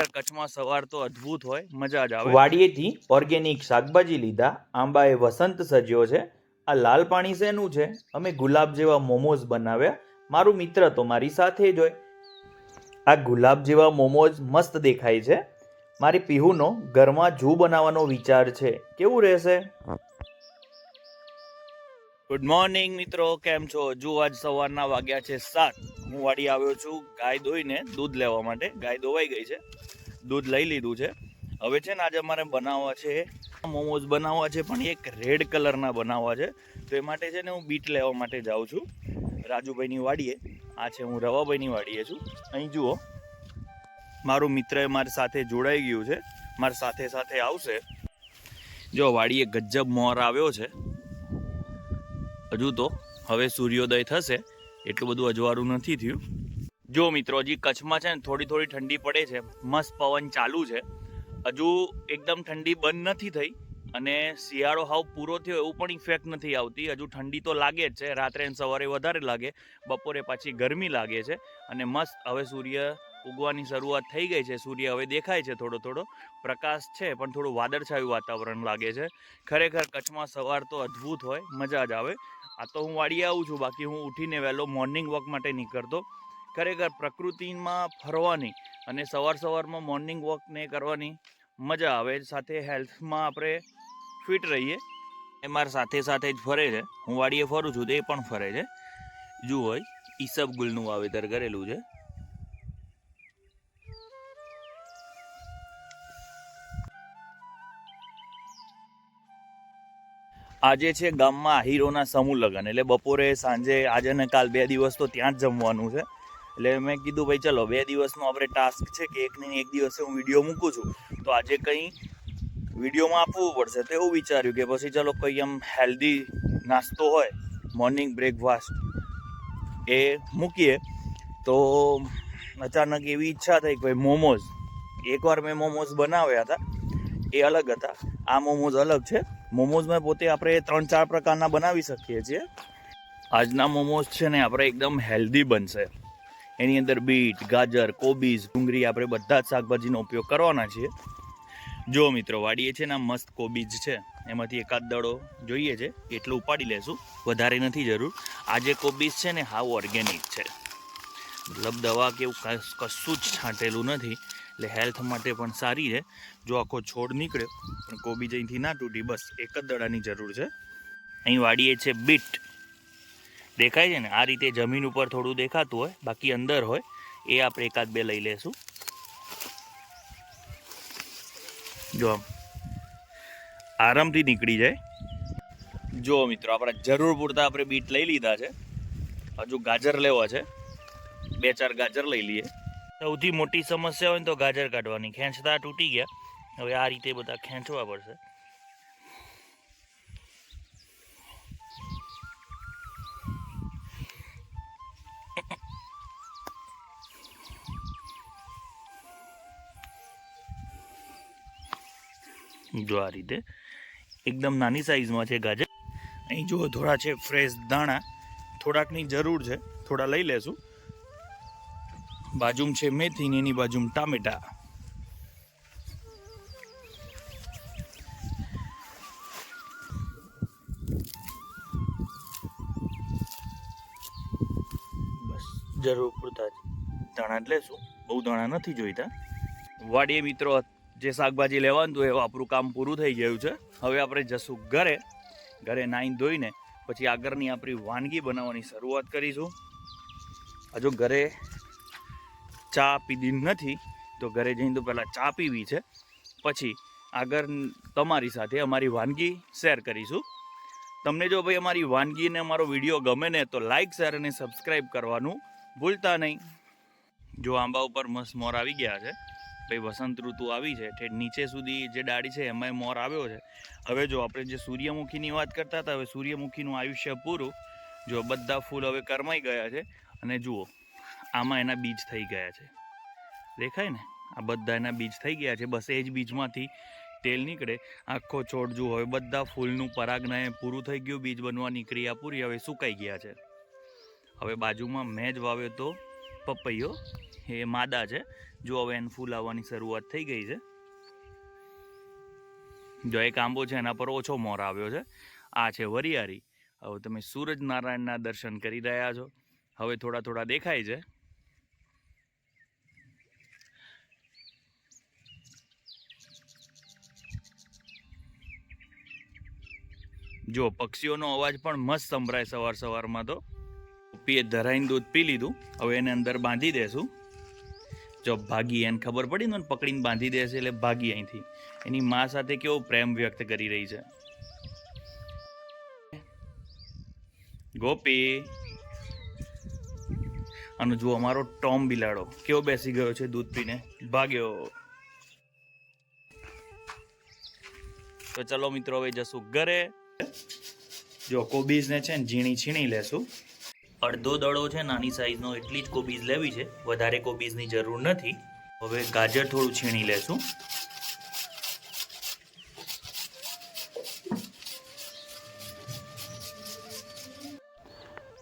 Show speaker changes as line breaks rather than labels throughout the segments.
કચ્છમાં સવાર તો અદ્ભુત હોય, મજા જ આવે.
વાડીએથી ઓર્ગેનિક શાકભાજી લીધા, આંબાએ વસંત સજ્યો છે, આ લાલ પાણી શેનું છે? અમે ગુલાબ જેવા મોમોઝ બનાવ્યા, મારું મિત્ર તો મારી સાથે જ હોય. આ ગુલાબ જેવા મોમોઝ મસ્ત દેખાય છે. મારી પીહુનો ઘરમાં જૂ બનાવવાનો વિચાર છે. કેવું રહેશે?
ગુડ મોર્નિંગ મિત્રો. કેમ છો? જો આજ સવારના વાગ્યા છે સાત. હું વાડી આવ્યો છું ગાય દોઈને દૂધ લેવા માટે. ગાય દોવાઈ ગઈ છે. દૂધ લઈ લીધું છે. હવે છે ને આજે અમારે બનાવવા છે, મોમોઝ બનાવવા છે, પણ એક રેડ કલરના બનાવવા છે. તો એ માટે છે ને હું બીટ લેવા માટે જાઉં છું. રાજુભાઈની વાડીએ. આ છે હું રવાભાઈની વાડીએ છું. અહીં જુઓ. મારું મિત્ર મારી સાથે જોડાઈ ગયું છે. મારી સાથે સાથે આવશે. જો વાડીએ ગજ્જબ મોર આવ્યો છે. હજુ તો હવે સૂર્યોદય થશે, એટલું બધું અજવાળું નથી થયું. જો મિત્રો, હજી કચ્છમાં છે ને થોડી થોડી ઠંડી પડે છે, મસ્ત પવન ચાલુ છે. હજુ એકદમ ઠંડી બંધ નથી થઈ અને શિયાળો હાવ પૂરો થયો એવું પણ ઇફેક્ટ નથી આવતી. હજુ ઠંડી તો લાગે જ છે, રાત્રે અને સવારે વધારે લાગે, બપોરે પાછી ગરમી લાગે છે અને મસ્ત હવે સૂર્ય ઉગવાની શરૂઆત થઈ ગઈ છે. સૂર્ય હવે દેખાય છે થોડો થોડો, પ્રકાશ છે પણ થોડું વાદળછાયું વાતાવરણ લાગે છે. ખરેખર કચ્છમાં સવાર તો અદ્ભુત હોય, મજા જ આવે. આ તો હું વાડીએ આવું છું, બાકી હું ઉઠીને વહેલો મોર્નિંગ વોક માટે નીકળતો. ખરેખર પ્રકૃતિમાં ફરવાની અને સવાર સવારમાં મોર્નિંગ વોકને કરવાની મજા આવે. સાથે હેલ્થમાં આપણે ફિટ રહીએ. એ મારા સાથે સાથે જ ફરે છે. હું વાડીએ ફરું છું, તો પણ ફરે છે. જુઓ ઈસબ ગુલનું વાવેતર કરેલું છે. આજે છે ગામમાં આહીરોના સમૂહ લગ્ન. એટલે બપોરે, સાંજે, આજે ને કાલ બે દિવસ તો ત્યાં જ જમવાનું છે. એટલે મેં કીધું, ભાઈ, ચલો, બે દિવસનો આપણે ટાસ્ક છે કે એક ને એક દિવસે હું વીડિયો મૂકું છું. તો આજે કંઈ વિડીયોમાં આપવું પડશે તો એવું વિચાર્યું કે પછી ચલો કંઈ આમ હેલ્ધી નાસ્તો હોય મોર્નિંગ બ્રેકફાસ્ટ એ મૂકીએ. તો અચાનક એવી ઈચ્છા થઈ કે ભાઈ, મોમોઝ. એકવાર મેં મોમોઝ બનાવ્યા હતા, એ અલગ હતા. આ મોમોઝ અલગ છે. મોમોઝમાં પોતે આપણે ત્રણ ચાર પ્રકારના બનાવી શકીએ છીએ. આજના મોમોઝ છે ને આપણે એકદમ હેલ્ધી બનશે. એની અંદર બીટ, ગાજર કોબીઝ ડુંગળી આપણે બધા જ શાકભાજીનો ઉપયોગ કરવાના છીએ. જો મિત્રો વાડીએ છે ને મસ્ત કોબીજ છે, એમાંથી એકાદ દડો જોઈએ છે, એટલું ઉપાડી લેશું, વધારે નથી જરૂર. આ જે કોબીજ છે ને, હાવ ઓર્ગેનિક છે. મતલબ દવા કે એવું કશ- જ છાંટેલું નથી. એટલે હેલ્થ માટે પણ સારી છે. જો આખો છોડ નીકળ્યો, પણ કોબીજ અહીંથી ના તૂટી, બસ એક જ દડાની જરૂર છે. અહીં વાડીએ છે બીટ. દેખાય છે ને? આ રીતે જમીન ઉપર થોડું દેખાતું હોય, બાકી અંદર હોય, એ આપણે એકાદ બે લઈ લેશું. જો આરામથી નીકળી જાય. જો મિત્રો, આપણે જરૂર પૂરતા આપણે બીટ લઈ લીધા છે. હજુ ગાજર લેવા છે. બે ચાર ગાજર લઈ લઈએ. સૌથી મોટી સમસ્યા હોય ને તો ગાજર કાઢવાની. ખેંચતા તૂટી ગયા. હવે આ રીતે બધા ખેંચવા પડશે. જો આ રીતે એકદમ નાની સાઈઝમાં છે ગાજર. અહીં જુઓ, થોડા છે ફ્રેશ દાણા. થોડાકની જરૂર છે. થોડા લઈ લેશું. બાજુમ છે મેથી ને એની બાજુમાં ટામેટા. બસ, જરૂર પૂરતા દાણા જ લેશું. બહુ દાણા નથી જોઈતા. વાડીએ મિત્રો, જે શાકભાજી લેવાનું હતું એ આપણું કામ પૂરું થઈ ગયું છે. હવે આપણે જશું ઘરે. ઘરે નાહીને ધોઈને પછી આગળની આપણી વાનગી બનાવવાની શરૂઆત કરીશું. હજુ ઘરે ચા પીધી નથી, તો ઘરે જઈને તો પહેલાં ચા પીવી છે. પછી આગળ તમારી સાથે અમારી વાનગી શેર કરીશું. તમને જો ભાઈ અમારી વાનગી અને અમારો વીડિયો ગમે ને, તો લાઈક, શેર અને સબસ્ક્રાઈબ કરવાનું ભૂલતા નહીં. જો આંબા ઉપર મસ્ત મોર આવી ગયા છે. ભાઈ વસંત ઋતુ આવી છે, ઠેઠ નીચે સુધી જે ડાળી છે એમાંય મોર આવ્યો છે. હવે જો આપણે જે સૂર્યમુખીની વાત કરતા હતા, હવે સૂર્યમુખીનું આયુષ્ય પૂરું. જો બધા ફૂલ હવે કરમાઈ ગયા છે. અને જુઓ આમાં એના બીજ થઈ ગયા છે. દેખાય ને? આ બધા એના બીજ થઈ ગયા છે. બસ એ જ બીજમાંથી તેલ નીકળે. આખો છોડ જુઓ હવે બધા ફૂલનું પરાગનય પૂરું થઈ ગયું. બીજ બનવાની ક્રિયા પૂરી. હવે સુકાઈ ગયા છે. હવે બાજુમાં મેં જ વાવ્યો તો પપૈયો. એ માદા છે. જો હવે એને ફૂલ આવવાની શરૂઆત થઈ ગઈ છે. જો એક આંબો છે એના પર ઓછો મોર આવ્યો છે. આ છે વરિયારી હવે તમે સૂરજનારાયણના દર્શન કરી રહ્યા છો. હવે થોડા થોડા દેખાય છે. જો પક્ષીઓનો અવાજ પણ મસ્ત સંભળાય સવાર સવારમાં તો. પીએ ધરાઈને દૂધ પી લીધું. હવે એને અંદર બાંધી દેશું. જો ભાગી એને ખબર પડી ને પકડીને બાંધી દેશે એટલે ભાગી અહીંથી. એની મા સાથે કેવો પ્રેમ વ્યક્ત કરી રહી છે. ગોપી. અને જો અમારો ટોમ બિલાડો. કેવો બેસી ગયો છે દૂધ પીને. ભાગ્યો. તો ચલો મિત્રો, હવે જશું ઘરે. જો કોબીઝને છે ને ઝીણી છીણી લેશું. અડધો દડો છે નાની સાઈઝનો, એટલી જ કોબીઝ લેવી છે. વધારે કોબીઝની જરૂર નથી. હવે ગાજર થોડું છીણી લેશું.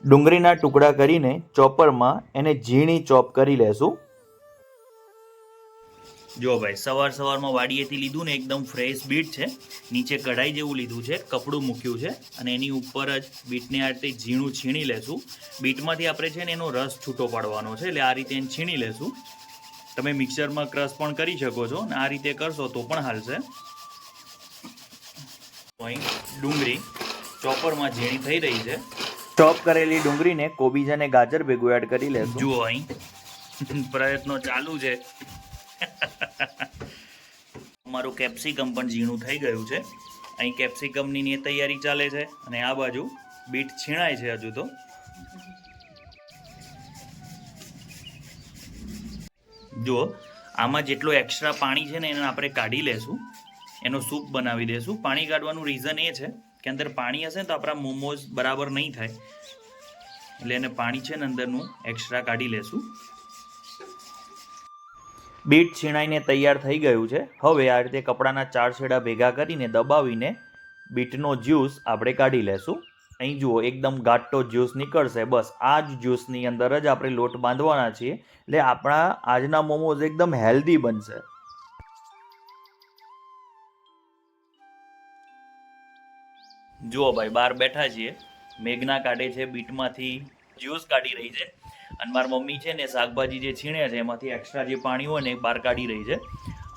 ડુંગળીના ટુકડા કરીને ચોપરમાં એને ઝીણી ચોપ કરી લેશું.
જો ભાઈ સવાર સવારમાં વાડીએથી લીધું ને એકદમ ફ્રેશ બીટ છે. નીચે કઢાઈ જેવું લીધું છે કપડું મૂક્યું છે અને એની ઉપર જ બીટને આ રીતે ઝીણું છીણી લેશું. બીટમાંથી આપણે છે ને એનો રસ છૂટો પાડવાનો છે એટલે આ રીતે એને છીણી લેશું. તમે મિક્સરમાં ક્રશ પણ કરી શકો છો અને આ રીતે કરશો તો પણ હાલશે. અહીં ડુંગળી ચોપરમાં ઝીણી થઈ રહી છે.
ચોપ કરેલી ડુંગળીને કોબીજ અને ગાજર ભેગું એડ કરી લેશું.
જુઓ અહીં. પ્રયત્નો ચાલુ છે. મારું કેપ્સિકમ પણ ઝીણું થઈ ગયું છે. અહીં કેપ્સિકમની તૈયારી ચાલે છે અને આ બાજુ બીટ છીણાય છે હજુ તો. જુઓ, આમાં જેટલું એક્સ્ટ્રા પાણી છે ને એને આપણે કાઢી લેશું. એનો સૂપ બનાવી દેશું. પાણી કાઢવાનું રીઝન એ છે કે અંદર પાણી હશે ને તો આપણા મોમોઝ બરાબર નહીં થાય. એટલે એને પાણી છે ને અંદરનું એક્સ્ટ્રા કાઢી લેશું.
બીટ છીણાઈને તૈયાર થઈ ગયું છે. હવે આ રીતે કપડાના ચાર છેડા ભેગા કરીને દબાવીને બીટનો જ્યુસ આપણે કાઢી લેશું. અહીં જુઓ, એકદમ ઘાટો જ્યુસ નીકળશે. બસ, આ જ જ્યુસની અંદર જ આપણે લોટ બાંધવાના છીએ. એટલે આપણા આજના મોમોઝ એકદમ હેલ્ધી બનશે.
જુઓ ભાઈ, બહાર બેઠા છીએ. મેઘના કાઢે છે, બીટમાંથી જ્યુસ કાઢી રહી છે. અને મારી મમ્મી છે ને શાકભાજી જે છીણે છે એમાંથી એક્સ્ટ્રા જે પાણી હોય ને એ બહાર કાઢી રહી છે.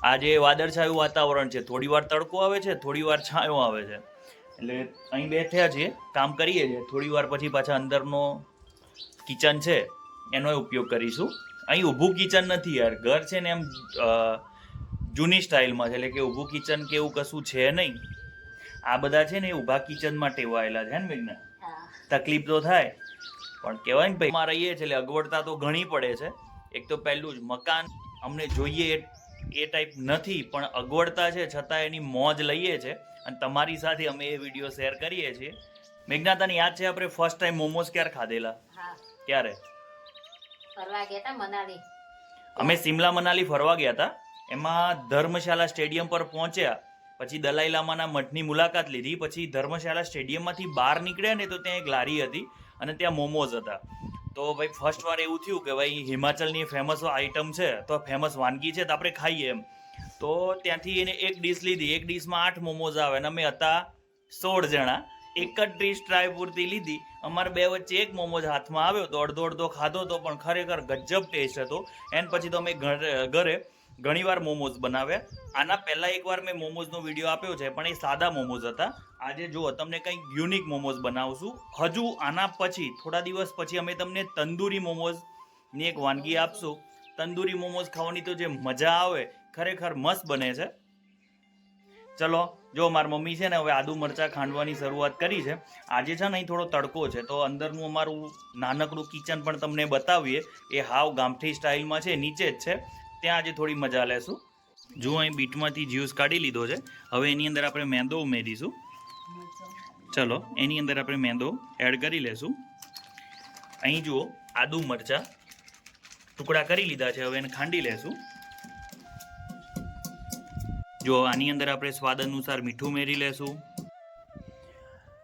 આજે વાદળછાયું વાતાવરણ છે થોડી વાર તડકો આવે છે થોડી વાર છાંયો આવે છે. એટલે અહીં બેઠ્યા છીએ કામ કરીએ છીએ. થોડી વાર પછી પાછા અંદરનો કિચન છે એનો ઉપયોગ કરીશું. અહીં ઊભું કિચન નથી યાર ઘર છે ને એમ જૂની સ્ટાઇલમાં છે એટલે કે ઊભું કિચન કે એવું કશું છે નહીં. આ બધા છે ને એ ઊભા કિચનમાં ટેવાયેલા છે ને મેઘના? તકલીફ તો થાય. પણ કહેવાય ને ભાઈ રહીએ છીએ એટલે અગવડતા તો ઘણી પડે છે. એક તો પહેલું જ મકાન અમને જોઈએ એ ટાઈપ નથી પણ અગવડતા છે છતાં એની મોજ લઈએ છે. અને તમારી સાથે અમે એ વીડિયો શેર કરીએ છીએ. મેઘના તને યાદ છે આપણે ફર્સ્ટ ટાઈમ મોમોઝ ક્યારે ખાધેલા? ક્યારે?
ફરવા ગયા તા મનાલી.
અમે સિમલા મનાલી ફરવા ગયા હતા એમાં ધર્મશાલા સ્ટેડિયમ પર પહોંચ્યા. પછી દલાઈ લામાના મઠની મુલાકાત લીધી. પછી ધર્મશાલા સ્ટેડિયમમાંથી બહાર નીકળ્યા ને તો ત્યાં એક લારી હતી. અને ત્યાં મોમોઝ હતા. તો ભાઈ ફર્સ્ટ વાર એવું થયું કે ભાઈ હિમાચલની ફેમસ આઈટમ છે, તો ફેમસ વાનગી છે, તો આપણે ખાઈએ એમ. તો ત્યાંથી એને એક ડીશ લીધી. એક ડીશમાં આઠ મોમોઝ આવે અને અમે હતા સોળ જણા. એક જ ડીશ ટ્રાય પૂરતી લીધી. અમારે બે વચ્ચે એક મોમોઝ હાથમાં આવ્યો. તો અડધો અડધો ખાધો તો પણ ખરેખર ગજબ ટેસ્ટ હતો. એન પછી તો અમે ઘરે ઘરે ઘણીવાર મોમોઝ બનાવ્યા. આના પહેલા એકવાર મેં મોમોઝનો વીડિયો આપ્યો છે, પણ એ સાદા મોમોઝ હતા. આજે જુઓ, તમને કંઈક યુનિક મોમોઝ બનાવશું. હજુ આના પછી, થોડા દિવસ પછી અમે તમને તંદૂરી મોમોઝની એક વાનગી આપશું. તંદૂરી મોમોઝ ખાવાની તો જે મજા આવે, ખરેખર મસ્ત બને છે. ચલો, જો મારી મમ્મી છે ને હવે આદુ મરચાં ખાંડવાની શરૂઆત કરી છે. આજે છે ને અહીં થોડો તડકો છે, તો અંદરનું અમારું નાનકડું કિચન પણ તમને બતાવીએ. એ હાવ ગામઠી સ્ટાઇલમાં છે, નીચે જ છે. ત્યાં આજે થોડી મજા લેશું. જો અહીં બીટમાંથી જ્યુસ કાઢી લીધો છે, હવે એની અંદર આપણે મેંદો ઉમેરીશું. ચલો, એની અંદર આપણે મેંદો એડ કરી લેશું. અહીં જુઓ, આદુ મરચાં ટુકડા કરી લીધા છે, હવે એને ખાંડી લેશું. જો આની અંદર આપણે સ્વાદ અનુસાર મીઠું ઉમેરી લેશું.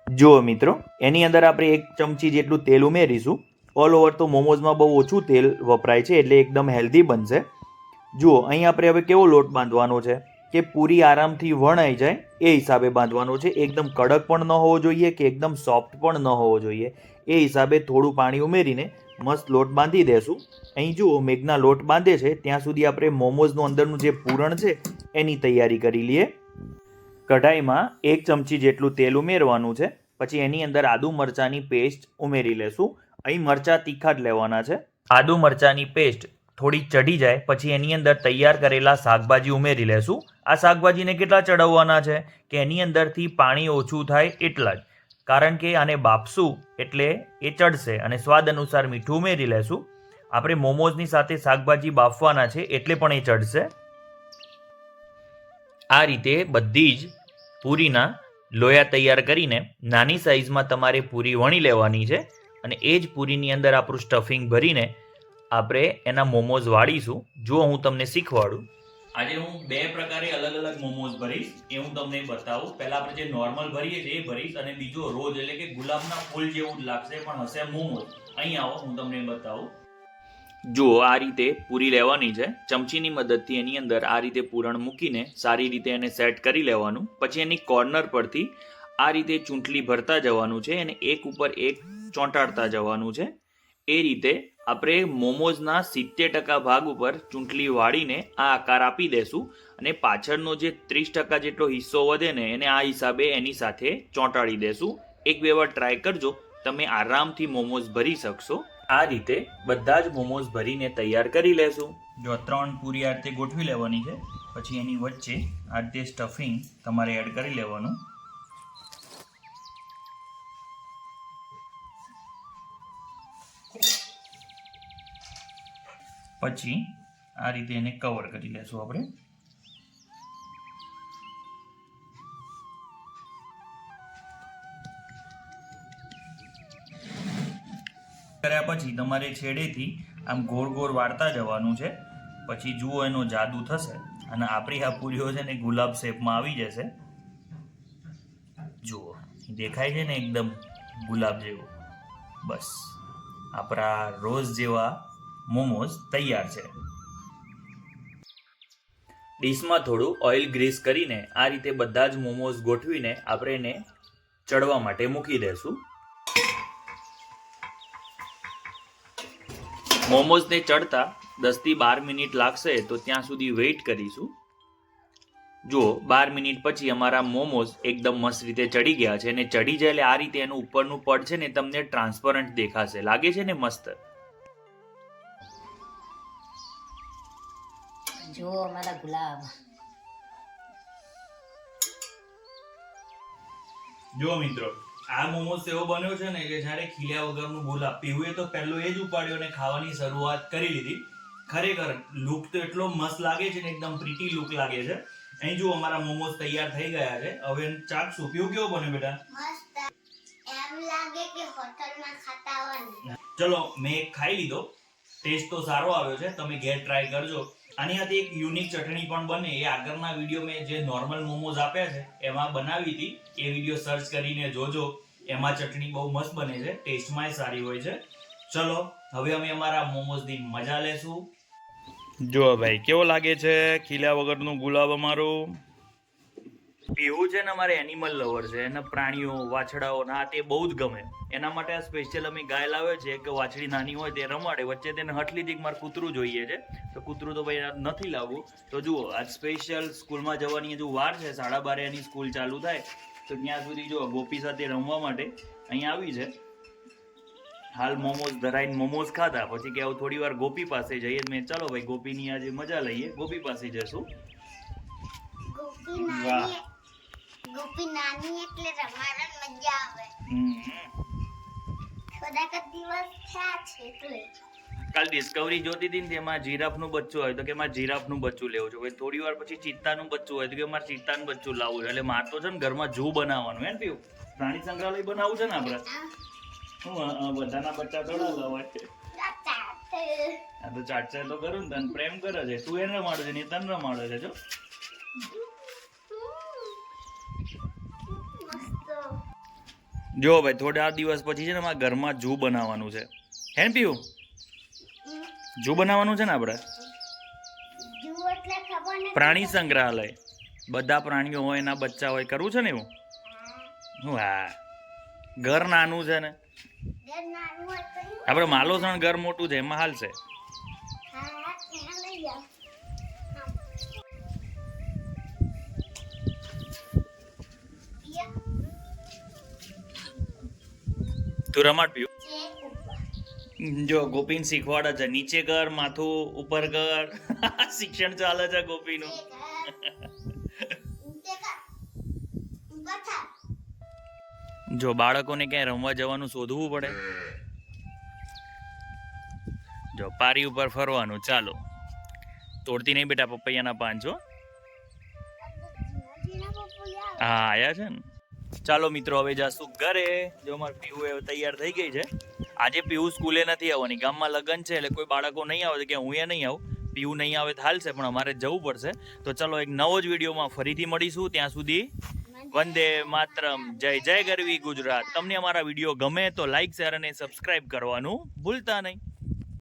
જુઓ મિત્રો, એની અંદર આપણે એક ચમચી જેટલું તેલ ઉમેરીશું.
ઓલ ઓવર તો મોમોઝમાં બહુ ઓછું તેલ વપરાય છે, એટલે એકદમ હેલ્ધી બનશે. જુઓ, અહીં આપણે હવે કેવો લોટ બાંધવાનો છે કે પૂરી આરામથી વણાઈ જાય, એ હિસાબે બાંધવાનો છે. એકદમ કડક પણ ન હોવો જોઈએ કે એકદમ સોફ્ટ પણ ન હોવો જોઈએ. એ હિસાબે થોડું પાણી ઉમેરીને મસ્ત લોટ બાંધી દેશું. અહીં જુઓ, મેઘના લોટ બાંધે છે. ત્યાં સુધી આપણે મોમોઝનું અંદરનું જે પૂરણ છે, એની તૈયારી કરી લઈએ. કઢાઈમાં એક ચમચી જેટલું તેલ ઉમેરવાનું છે. પછી એની અંદર આદુ મરચાંની પેસ્ટ ઉમેરી લેશું. અહીં મરચાં તીખા જ લેવાના છે. આદુ મરચાંની પેસ્ટ થોડી ચડી જાય, પછી એની અંદર તૈયાર કરેલા શાકભાજી ઉમેરી લેશું. આ શાકભાજીને કેટલા ચડાવવાના છે? કે એની અંદરથી પાણી ઓછું થાય એટલા જ. કારણ કે આને બાપશું એટલે એ ચડશે અને સ્વાદ અનુસાર મીઠું ઉમેરી લેશું. આપણે મોમોઝની સાથે શાકભાજી બાફવાના છે એટલે પણ એ ચડશે આ રીતે બધી જ પૂરીના લોયા તૈયાર કરીને નાની સાઈઝમાં તમારે પૂરી વણી લેવાની છે અને એ જ પૂરીની અંદર આપણું સ્ટફિંગ ભરીને આપણે એના મોમોઝ વાળીશું. જો હું તમને શીખવાડું. આજે હું બે પ્રકારે અલગ અલગ મોમોઝ ભરીશ. એ હું તમને બતાવું. પહેલા આપણે જે નોર્મલ ભરીએ છીએ એ ભરીશ અને બીજો રોજ એટલે કે ગુલાબના ફૂલ જેવું જ લાગશે, પણ હશે મોમોઝ. અહીં આવો, હું તમને બતાવું. જુઓ, આ રીતે પૂરી લેવાની છે. ચમચીની મદદથી એની અંદર આ રીતે પૂરણ મૂકીને સારી રીતે એને સેટ કરી લેવાનું. પછી એની કોર્નર પરથી આ રીતે ચૂંટલી ભરતા જવાનું છે અને એક ઉપર એક ચોંટાડતા જવાનું છે. એ રીતે આપણે મોમોઝના સિત્તેર ટકા ભાગ ઉપર ચૂંટલી વાળીને આ આકાર આપી દેશું અને પાછળનો જે ત્રીસ ટકા જેટલો હિસ્સો વધે ને એને આ હિસાબે એની સાથે ચોંટાડી દેશું. એક બે વાર ટ્રાય કરજો, તમે આરામથી મોમોઝ ભરી શકશો. આ રીતે બધા જ મોમોઝ ભરીને તૈયાર કરી લેશું. જો ત્રણ પૂરી આ રીતે ગોઠવી લેવાની છે, પછી એની વચ્ચે આ રીતે સ્ટફિંગ તમારે એડ કરી લેવાનું. પછી આ રીતે એને કવર કરી લેશું આપણે. કર્યા પછી તમારે છેડેથી આમ ગોળ ગોળ વાળતા જવાનું છે. પછી જુઓ એનો જાદુ થશે અને આપણી આ પૂરીઓ છે ને ગુલાબ શેપમાં આવી જશે. જુઓ, દેખાય છે ને એકદમ ગુલાબ જેવો? બસ. આપણા રોઝ જેવા મોમોઝ તૈયાર છે. ડીશમાં થોડું ઓઇલ ગ્રીસ કરીને આ રીતે બધા જ મોમોઝ ગોઠવીને આપણે એને ચડવા માટે મૂકી દેશું. મોમોઝને ચડતા દસથી બાર મિનિટ લાગશે તો ત્યાં સુધી વેઇટ કરીશું. જુઓ, બાર મિનિટ પછી અમારા મોમોઝ એકદમ મસ્ત રીતે ચડી ગયા છે અને ચડી જાય એટલે આ રીતે એનું ઉપરનું પડ છે ને તમને ટ્રાન્સપરન્ટ દેખાશે. લાગે છે ને મસ્ત?
જુઓ અમારા ગુલાબ
જો મિત્રો આ મોમોસ એવો બન્યો છે ને કે જ્યારે ખીલ્યા વગરનું ગુલાબ પીવું તો પહેલું એ જ ઉપાડ્યો અને ખાવાની શરૂઆત કરી લીધી. ખરેખર લુક તો એટલો મસ્ત લાગે છે ને એકદમ પ્રીટી લુક લાગે છે. અહીં જો અમારા મોમોસ તૈયાર થઈ ગયા છે. હવે ચાક પીવું કેવો બન્યો બેટા?
એમ લાગે કે હોટલમાં ખાતા હોય
ચલો મેં એક ખાઈ લીધો. ટેસ્ટ તો સારો આવ્યો છે. તમે ઘેર ટ્રાય કરજો. આની એક યુનિક ચટણી પણ બને. એ આગળના વીડિયો મેં જે નોર્મલ મોમોઝ આપ્યા છે, એમાં બનાવી હતી. એ વીડિયો સર્ચ કરીને જોજો. એમાં ચટણી બહુ મસ્ત બને છે. ટેસ્ટમાંય સારી હોય છે. ચલો, હવે અમે અમારા મોમોઝની મજા લેશું. જો ભાઈ, કેવો લાગે છે? ખીલા વગરનું ગુલાબ અમારું. એવું છે ને અમારે એનિમલ લવર છે એને પ્રાણીઓ વાછડાઓ ના તે બહુ જ ગમે. એના માટે આ સ્પેશિયલ અમે ગાય લાવ્યો છે કે વાછડી નાની હોય તે રમાડે. વચ્ચે તેને હટલી દીક મારે કૂતરું જોઈએ છે. તો કૂતરું તો ભાઈ આ નથી લાવવું. તો જુઓ આજ સ્પેશિયલ સ્કૂલમાં જવાની હજુ વાર છે. સાડા બારે એની સ્કૂલ ચાલુ થાય. તો ત્યાં સુધી જો ગોપી સાથે રમવા માટે અહીંયા આવી છે. હાલ મોમોઝ ધરાઈને મોમોઝ ખાધા. પછી કે આવું થોડી વાર ગોપી પાસે જઈએ. મેં ચાલો ભાઈ ગોપીની આજે મજા લઈએ. ગોપી પાસે જશું. વાહ.
ગોપી નાની એટલે રમાડવાની મજા આવે. થોડાક દિવસ થયા છે એટલે
કાલ ડિસ્કવરી જોતી હતી ને તેમાં જીરાફનું બચ્ચું હોય તો કે મારે જીરાફનું બચ્ચું લેવું છે. થોડી વાર પછી ચિત્તાનું બચ્ચું હોય તો કે મારે ચિત્તાનું બચ્ચું લાવવું છે. એટલે મારે તો છે ને ઘરમાં જૂ બનાવવાનું હે ને પીવું પ્રાણી સંગ્રહાલય બનાવવું છે ને આપણે? હું. બધાના બચ્ચા થોડા લાવવા છે આ તો ચાટચાટ તો કરું ને તને. પ્રેમ કરે છે. તું એને રમાડો છે ને તને રમાડે છે જો. જો ભાઈ થોડા દિવસ પછી છે ને અમારા ઘરમાં જૂ બનાવવાનું છે.
હે ને પીવું જૂ બનાવવાનું છે ને આપણે? પ્રાણી સંગ્રહાલય. બધા પ્રાણીઓ હોય એના બચ્ચા હોય કરવું છે ને એવું? હું. હા ઘર નાનું છે ને. આપણે માલોસણ ઘર મોટું છે એમાં હાલશે
છે. ત્યાં
તું રમાડ પીવું જો ગોપીન શીખવાડે છે નીચે કર માથું ઉપર કર શિક્ષણ ચાલે છે ગોપીનું. જો બાળકોને ક્યાંય રમવા જવાનું શોધવું પડે. જો પારી ઉપર ફરવાનું ચાલો. તોડતી નહીં બેટા પપૈયાના પાન છો હા આયા છે ને? ચાલો મિત્રો, હવે જાશું ઘરે. જો મારી પીવું એ તૈયાર થઈ ગઈ છે. આજે પીવું સ્કૂલે નથી આવવાની. ગામમાં લગ્ન છે, એટલે કોઈ બાળકો નહીં આવે કે હું એ નહીં આવું. પીવું નહીં આવે તો હાલશે, પણ અમારે જવું પડશે. તો ચલો એક નવો જ વિડીયોમાં ફરીથી મળીશું. ત્યાં સુધી વંદે માતરમ. જય જય ગરવી ગુજરાત. તમને અમારા વીડિયો ગમે તો લાઈક શેર અને સબસ્ક્રાઇબ કરવાનું ભૂલતા નહીં.